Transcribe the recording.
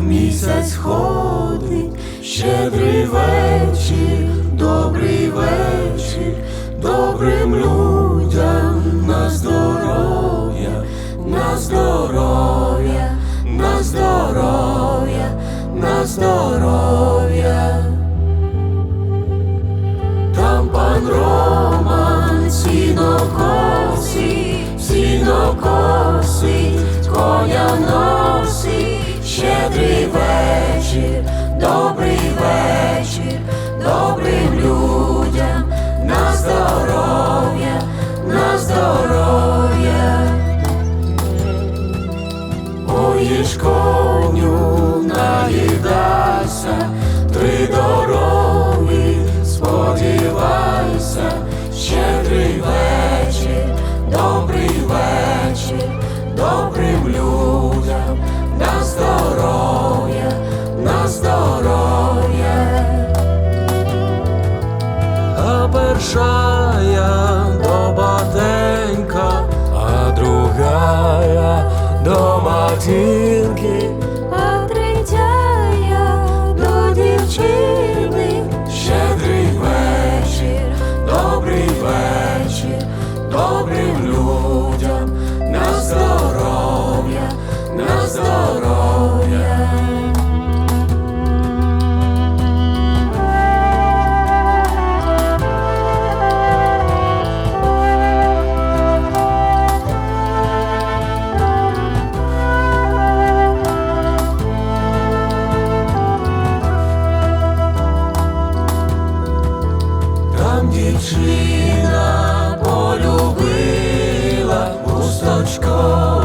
місяць ходить, щедрий вечір, добрий вечір, добрим людям на здоров'я, на здоров'я, на здоров'я, на здоров'я. Там пан Роман сінокосить, сінокосить, добрий вечір, добрим людям, на здоров'я, на здоров'я. Поїж коню, наїдайся, три дороги, А першая до а другая до матінки, дівчина полюбила хусточко.